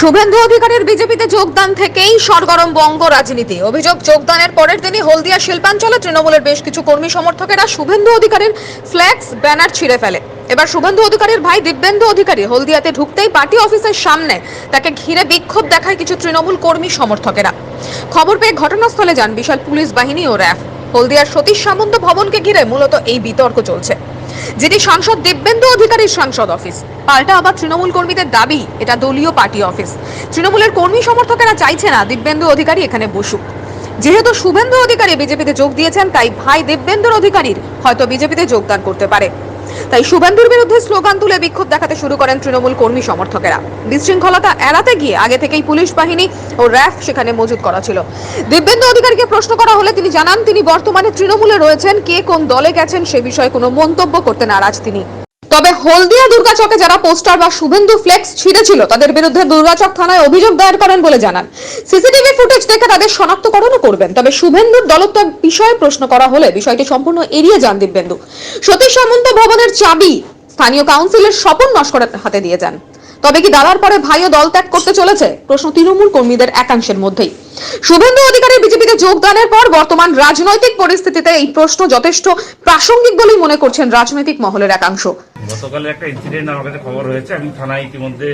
শুভেন্দু অধিকারের বিজেপিতে যোগদান থেকেই সরগরম বঙ্গ রাজনীতি। অভিযোগ, যোগদানের পরের দিনই হলদিয়া শিল্পাঞ্চলে তৃণমূলের বেশ কিছু কর্মী সমর্থকেরা শুভেন্দু অধিকারের ফ্ল্যাক্স ব্যানার ছিঁড়ে ফেলে। এবার শুভেন্দু অধিকারীর ভাই দিব্যেন্দু অধিকারী হলদিয়াতে ঢুকতেই পার্টি অফিসের সামনে তাকে ঘিরে বিক্ষোভ দেখায় কিছু তৃণমূল কর্মী সমর্থকেরা। খবর পেয়ে ঘটনাস্থলে যান বিশাল পুলিশ বাহিনী ও র্যাফ। হলদিয়ার সতীশ সামন্ত ভবনকে ঘিরে মূলত এই বিতর্ক চলছে। যেটি সাংসদ দিব্যেন্দু অধিকারীর সাংসদ অফিস। পাল্টা আবার তৃণমূল কর্মীদের দাবি, এটা দলীয় পার্টি অফিস। তৃণমূলের কর্মী সমর্থকেরা চাইছে না দিব্যেন্দু অধিকারী এখানে বসুক। যেহেতু শুভেন্দু অধিকারী বিজেপিতে যোগ দিয়েছেন, তাই ভাই দিব্যেন্দুর অধিকারীর হয়তো বিজেপিতে যোগদান করতে পারে। তাই শুভেন্দুর বিরুদ্ধে স্লোগান তুলে বিক্ষোভ দেখাতে শুরু করেন তৃণমূল কর্মী সমর্থকেরা। বিশৃঙ্খলতা এড়াতে গিয়ে আগে থেকেই পুলিশ বাহিনী ও র্যাফ সেখানে মজুদ করা ছিল। দিব্যেন্দু অধিকারীকে প্রশ্ন করা হলে তিনি জানান, তিনি বর্তমানে তৃণমূলে রয়েছেন, কে কোন দলে গেছেন সে বিষয়ে কোনো মন্তব্য করতে নারাজ তিনি। তবে হলদিয়া দুর্গাচকে যারা পোস্টার বা শুভেন্দু ফ্লেক্স ছিঁড়েছিল, তাদের বিরুদ্ধে দুর্গাচক থানায় অভিযোগ দায়ের করেন বলে জানান। সিসিটিভি ফুটেজ দেখে তাদের শনাক্তকরণও করবেন। তবে শুভেন্দুর দলত্ব বিষয়ে প্রশ্ন করা হলে বিষয়টি সম্পূর্ণ এড়িয়ে যান দিব্যেন্দু। সতীশ সামন্ত ভবনের চাবি স্থানীয় কাউন্সিলের স্বপন নস্করের হাতে দিয়ে যান। তবে কি দালার পরে ভাইও দল ত্যাগ করতে চলেছে? প্রশ্ন তৃণমূল কর্মীদের একাংশের মধ্যেই। শুভেন্দু অধিকারী বিজেপিতে যোগদানের পর বর্তমান রাজনৈতিক পরিস্থিতিতে এই প্রশ্ন যথেষ্ট প্রাসঙ্গিক বলেই মনে করছেন রাজনৈতিক মহলের একাংশ। গতকালে একটা ইনসিডেন্ট আমার কাছে খবর হয়েছে। আমি থানায় ইতিমধ্যে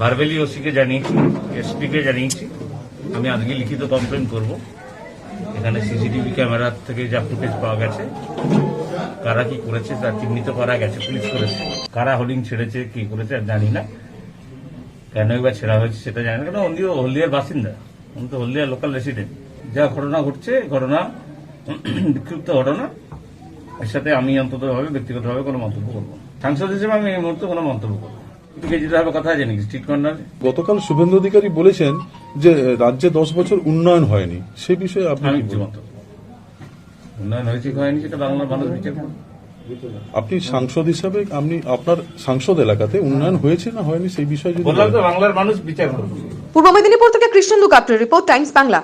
বারবেলি ওসিকে জানিয়েছি, এসপিকে জানিয়েছি। আমি আজকে লিখিত কমপ্লেন করব। এখানে সিসিটিভি ক্যামেরার থেকে যা ফুটেজ পাওয়া গেছে, কারা কি করেছে তা চিহ্নিত করা গেছে, পুলিশ করেছে। কারা হোলিং ছেড়েছে কি করেছে জানি না। কেন এবার ছেড়া হয়েছে সেটা জানি না কেন উনিও হলদিয়ার বাসিন্দা। উনি তো হলদিয়ার লোকাল রেসিডেন্ট যা ঘটনা ঘটছে ঘটনা বিক্ষিপ্ত ঘটনা এর সাথে আমি অন্ততভাবে ব্যক্তিগতভাবে কোনো মন্তব্য করব। সাংসদ হিসেবে আমি এই মুহূর্তে কোনো মন্তব্য করব গতকাল শুভেন্দু অধিকারী বলেছেন যে রাজ্যে দশ বছর উন্নয়ন হয়নি। সে বিষয়ে আপনি। উন্নয়ন হয়েছে হয়নি সেটা বাংলার মানুষ বিচার আপনি সাংসদ হিসাবে আপনি আপনার সাংসদ এলাকাতে উন্নয়ন হয়েছে না হয়নি? সেই বিষয়ে যদি বাংলার মানুষ বিচার করবে। পূর্ব মেদিনীপুর থেকে কৃষ্ণেন্দু কাপ্রের রিপোর্ট টাইমস বাংলা।